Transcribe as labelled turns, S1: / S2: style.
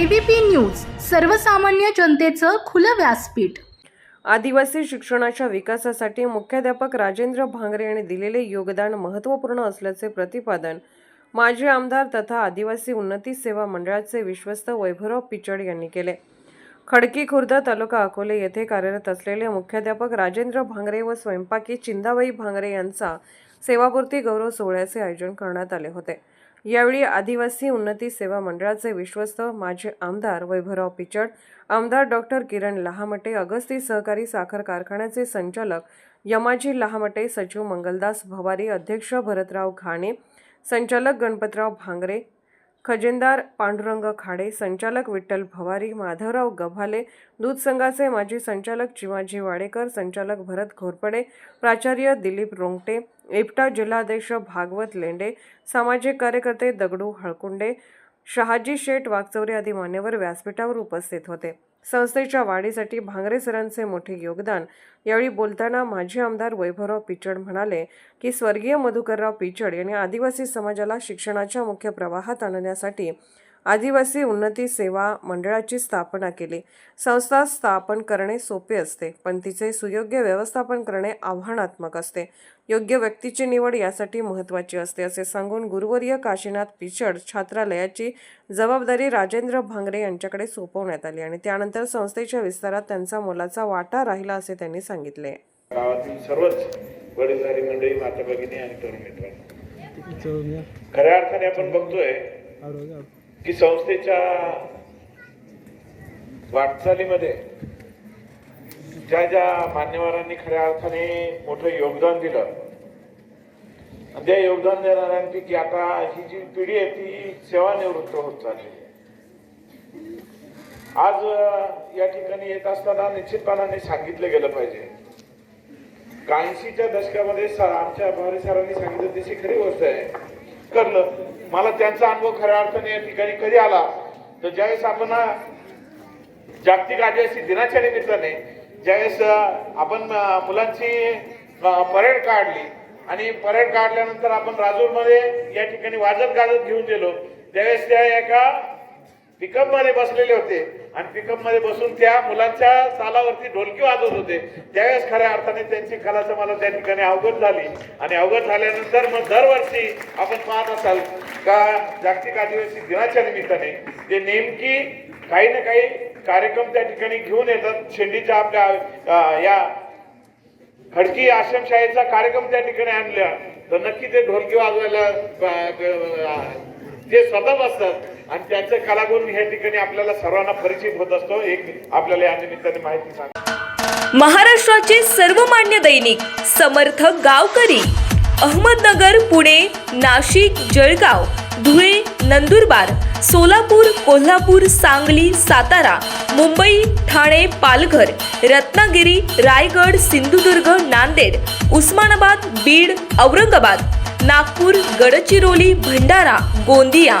S1: ABP news सर्वसामान्य जनतेचं खुलं व्यासपीठ.
S2: आदिवासी शिक्षणाच्या विकासासाठी मुख्याध्यापक राजेंद्र भांगरे यांनी दिलेले योगदान महत्त्वपूर्ण असल्याचे प्रतिपादन माजी आमदार तथा आदिवासी उन्नती सेवा मंडळाचे विश्वस्त वैभवराव पिचड यांनी केले. खडकी खुर्द तालुका अकोले येथे कार्यरत असलेले मुख्याध्यापक राजेंद्र भांगरे व स्वयंपाकी चिंदाबाई भांगरे यांचा सेवापूर्ती गौरव सोहळ्याचे आयोजन करण्यात आले होते. यावेळी आदिवासी उन्नती सेवा मंडळाचे विश्वस्त माजी आमदार वैभवराव पिचड आमदार डॉक्टर किरण लहामटे अगस्ती सहकारी साखर कारखान्याचे संचालक यमाजी लहामटे सचिव मंगलदास भवारी अध्यक्ष भरतराव घाणे संचालक गणपतराव भांगरे खजिनदार पांडुरंग खाडे संचालक विठ्ठल भवारी माधवराव गव्हाले दूध संघाचे माजी संचालक चिमाजी वाडेकर संचालक भरत घोरपडे प्राचार्य दिलीप रोंगटे इप्टा जिल्हाध्यक्ष भागवत लेंडे सामाजिक कार्यकर्ते दगडू हळकुंडे शहाजी शेठ वागचौरे आदी मान्यवर व्यासपीठावर उपस्थित होते. संस्थेच्या वाढीसाठी भांगरे सरांचे मोठे योगदान. यावेळी बोलताना माजी आमदार वैभवराव पिचड म्हणाले की स्वर्गीय मधुकरराव पिचड यांनी आदिवासी समाजाला शिक्षणाच्या मुख्य प्रवाहात आणण्यासाठी आदिवासी उन्नती सेवा मंडळाची स्थापना केली. संस्था स्थापन करणे सोपे असते पण तिचे सुयोग्य व्यवस्थापन करणे आव्हानात्मक असते. योग्य व्यक्तीची निवड यासाठी महत्त्वाची असते असे सांगून गुरुवर्य काशीनाथ पिचड छात्रालयाची जबाबदारी राजेंद्र भांगरे यांच्याकडे सोपवण्यात आली आणि त्यानंतर संस्थेच्या विस्तारात त्यांचा मोलाचा वाटा राहिला असे त्यांनी सांगितले.
S3: गावातील सर्वच वडीलधारी मंडळी माता भगिनी आणि तरुण मित्रांनो.
S4: चौम्या
S3: खऱ्या अर्थाने आपण बघतोय की संस्थेच्या वाटचालीमध्ये ज्या ज्या मान्यवरांनी खऱ्या अर्थाने मोठं योगदान दिलं आणि त्या योगदान देणाऱ्यांपैकी आता ही जी पिढी आहे ती सेवानिवृत्त होत चालली आहे. आज या ठिकाणी येत असताना निश्चितपणाने सांगितलं गेलं पाहिजे काहीशीच्या दशकामध्ये आमच्या भारी सरांनी सांगितलं तशी खरी गोष्ट आहे करलं मला त्यांचा अनुभव खऱ्या अर्थाने या ठिकाणी कधी आला? तर ज्यावेळेस आपण जागतिक आदिवासी दिनाच्या निमित्ताने ज्यावेळेस आपण मुलांची परेड काढली आणि परेड काढल्यानंतर आपण राजूरमध्ये या ठिकाणी वाजत गाजत घेऊन गेलो त्यावेळेस त्या एका पिकअपमध्ये बसलेले होते. आणि पिकअपमध्ये बसून त्या मुलांच्या सालावरती ढोलकी वाजवत होते. त्यावेळेस खऱ्या अर्थाने त्यांची कला मला त्या ठिकाणी अवगत झाली. आणि अवगत झाल्यानंतर मग दरवर्षी आपण पाहत असाल का जागतिक आदिवासी दिनाच्या निमित्ताने ते नेमकी काही ना काही कार्यक्रम त्या ठिकाणी घेऊन येतात. शेंडीच्या आपल्या या खडकी आश्रमशाहीचा कार्यक्रम त्या ठिकाणी आणला. तर नक्की ते ढोलकी वाजवायला ते स्वतः असतात आणि त्यांचे कलागुण या ठिकाणी आपल्याला सर्वांना परिचित होत असतो. एक आपल्याला या निमित्ताने माहिती सांग.
S5: महाराष्ट्राचे सर्वमान्य दैनिक समर्थ गावकरी अहमदनगर पुणे नाशिक जळगाव धुळे नंदुरबार सोलापूर कोल्हापूर सांगली सातारा मुंबई ठाणे पालघर रत्नागिरी रायगड सिंधुदुर्ग नांदेड उस्मानाबाद बीड औरंगाबाद नागपूर गडचिरोली भंडारा गोंदिया